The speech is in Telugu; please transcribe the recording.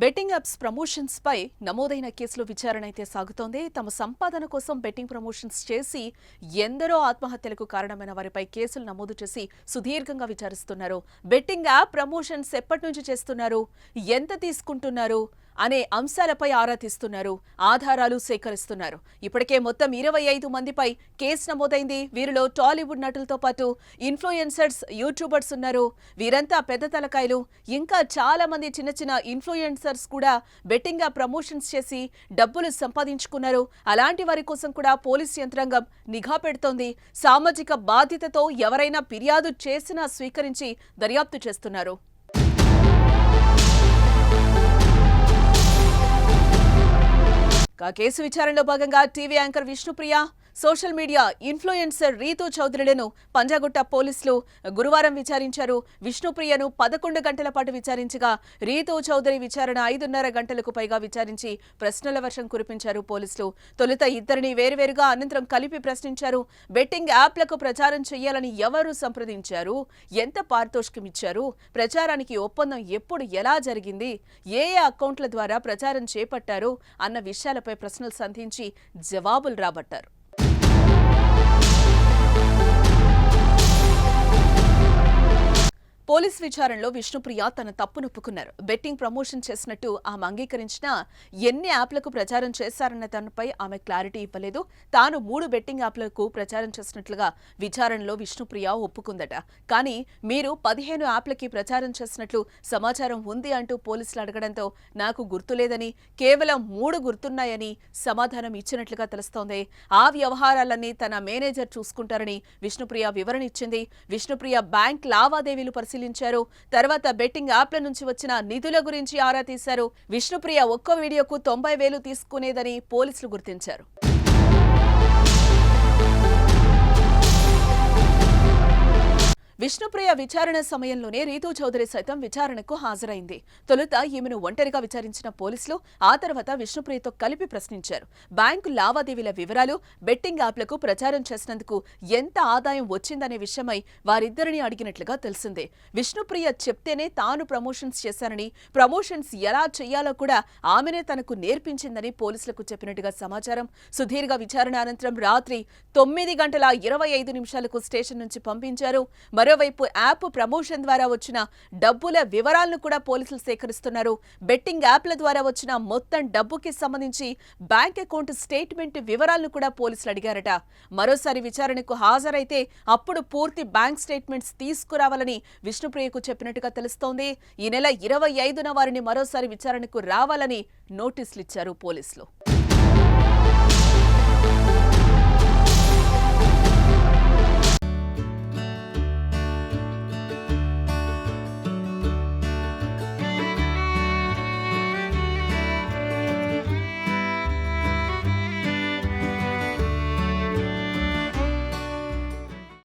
బెట్టింగ్ యాప్స్ ప్రమోషన్స్ పై నమోదైన కేసులో విచారణ అయితే సాగుతోంది. తమ సంపాదన కోసం బెట్టింగ్ ప్రమోషన్స్ చేసి ఎందరో ఆత్మహత్యలకు కారణమైన వారిపై కేసులు నమోదు చేసి సుదీర్ఘంగా విచారిస్తున్నారు. బెట్టింగ్ యాప్ ప్రమోషన్స్ ఎప్పటి నుంచి చేస్తున్నారు? ఎంత తీసుకుంటున్నారు? అనే అంశాలపై ఆరా తీస్తున్నారు. ఆధారాలు సేకరిస్తున్నారు. ఇప్పటికే మొత్తం ఇరవై ఐదు మందిపై కేసు నమోదైంది. వీరిలో టాలీవుడ్ నటులతో పాటు ఇన్ఫ్లుయెన్సర్స్ యూట్యూబర్స్ ఉన్నారు. వీరంతా పెద్ద తలకాయలు. ఇంకా చాలా మంది చిన్న చిన్న ఇన్ఫ్లుయెన్సర్స్ కూడా బెట్టింగ్గా ప్రమోషన్స్ చేసి డబ్బులు సంపాదించుకున్నారు. అలాంటి వారి కోసం కూడా పోలీస్ యంత్రాంగం నిఘా పెడుతోంది. సామాజిక బాధ్యతతో ఎవరైనా ఫిర్యాదు చేసినా స్వీకరించి దర్యాప్తు చేస్తున్నారు. కేసు విచారణలో భాగంగా TV anchor Vishnupriya social media influencer Ritu చౌదరులను Panjagutta పోలీసులు గురువారం విచారించారు. విష్ణుప్రియను పదకొండు గంటల పాటు విచారించగా రీతూ చౌదరి విచారణ ఐదున్నర గంటలకు పైగా విచారించి ప్రశ్నల వర్షం కురిపించారు పోలీసులు. తొలుత ఇద్దరిని వేరువేరుగా అనంతరం కలిపి ప్రశ్నించారు. బెట్టింగ్ యాప్లకు ప్రచారం చేయాలని ఎవరు సంప్రదించారు? ఎంత పారితోషికం ఇచ్చారు ప్రచారానికి ఒప్పందం ఎప్పుడు ఎలా జరిగింది? ఏ ఏ అకౌంట్ల ద్వారా ప్రచారం చేపట్టారు? అన్న విషయాలపై ప్రశ్నలు సంధించి జవాబులు రాబట్టారు. పోలీస్ విచారణలో విష్ణుప్రియ తన తప్పును ఒప్పుకున్నారు బెట్టింగ్ ప్రమోషన్ చేసినట్టు ఆమె అంగీకరించినా ఎన్ని యాప్లకు ప్రచారం చేశారన్న దానిపై ఆమె క్లారిటీ ఇవ్వలేదు. తాను మూడు బెట్టింగ్ యాప్లకు ప్రచారం చేసినట్లుగా విచారణలో విష్ణుప్రియ ఒప్పుకుందట. కానీ మీరు పదిహేను యాప్లకి ప్రచారం చేసినట్లు సమాచారం ఉంది అంటూ పోలీసులు అడగడంతో నాకు గుర్తులేదని కేవలం మూడు గుర్తున్నాయని సమాధానం ఇచ్చినట్లుగా తెలుస్తోంది. ఆ వ్యవహారాలన్నీ తన మేనేజర్ చూసుకుంటారని విష్ణుప్రియ వివరణ ఇచ్చింది. విష్ణుప్రియ బ్యాంక్ లావాదేవీలు పరిశీలించారు తర్వాత బెట్టింగ్ యాప్ల నుంచి వచ్చిన నిధుల గురించి ఆరా తీశారు. విష్ణుప్రియ ఒక్కో వీడియోకు తొంభై వేలు తీసుకునేదని పోలీసులు గుర్తించారు. విష్ణుప్రియ విచారణ సమయంలోనే రీతూ చౌదరి సైతం విచారణకు హాజరైంది. తొలుత ఈమెను ఒంటరిగా విచారించిన పోలీసులు ఆ తర్వాత విష్ణుప్రియతో కలిపి ప్రశ్నించారు. బ్యాంకు లావాదేవీల వివరాలు బెట్టింగ్ యాప్లకు ప్రచారం చేసినందుకు ఎంత ఆదాయం వచ్చిందనే విషయమై వారిద్దరిని అడిగినట్లుగా తెలిసిందే. విష్ణుప్రియ చెప్తేనే తాను ప్రమోషన్స్ చేశానని ప్రమోషన్స్ ఎలా చేయాలో కూడా ఆమెనే తనకు నేర్పించిందని పోలీసులకు చెప్పినట్టుగా సమాచారం. సుదీర్ఘ విచారణ అనంతరం రాత్రి తొమ్మిది గంటల ఇరవై ఐదు నిమిషాలకు స్టేషన్ నుంచి పంపించారు. మరోవైపు యాప్ ప్రమోషన్ ద్వారా వచ్చిన డబ్బుల వివరాలను కూడా పోలీసులు సేకరిస్తున్నారు. బెట్టింగ్ యాప్ల ద్వారా వచ్చిన మొత్తం డబ్బుకి సంబంధించి బ్యాంక్ అకౌంట్ స్టేట్మెంట్ వివరాలను కూడా పోలీసులు అడిగారట. మరోసారి విచారణకు హాజరైతే అప్పుడు పూర్తి బ్యాంక్ స్టేట్మెంట్స్ తీసుకురావాలని విష్ణుప్రియకు చెప్పినట్టుగా తెలుస్తోంది. ఈ నెల ఇరవై ఐదున వారిని మరోసారి విచారణకు రావాలని నోటీసులు ఇచ్చారు పోలీసులు.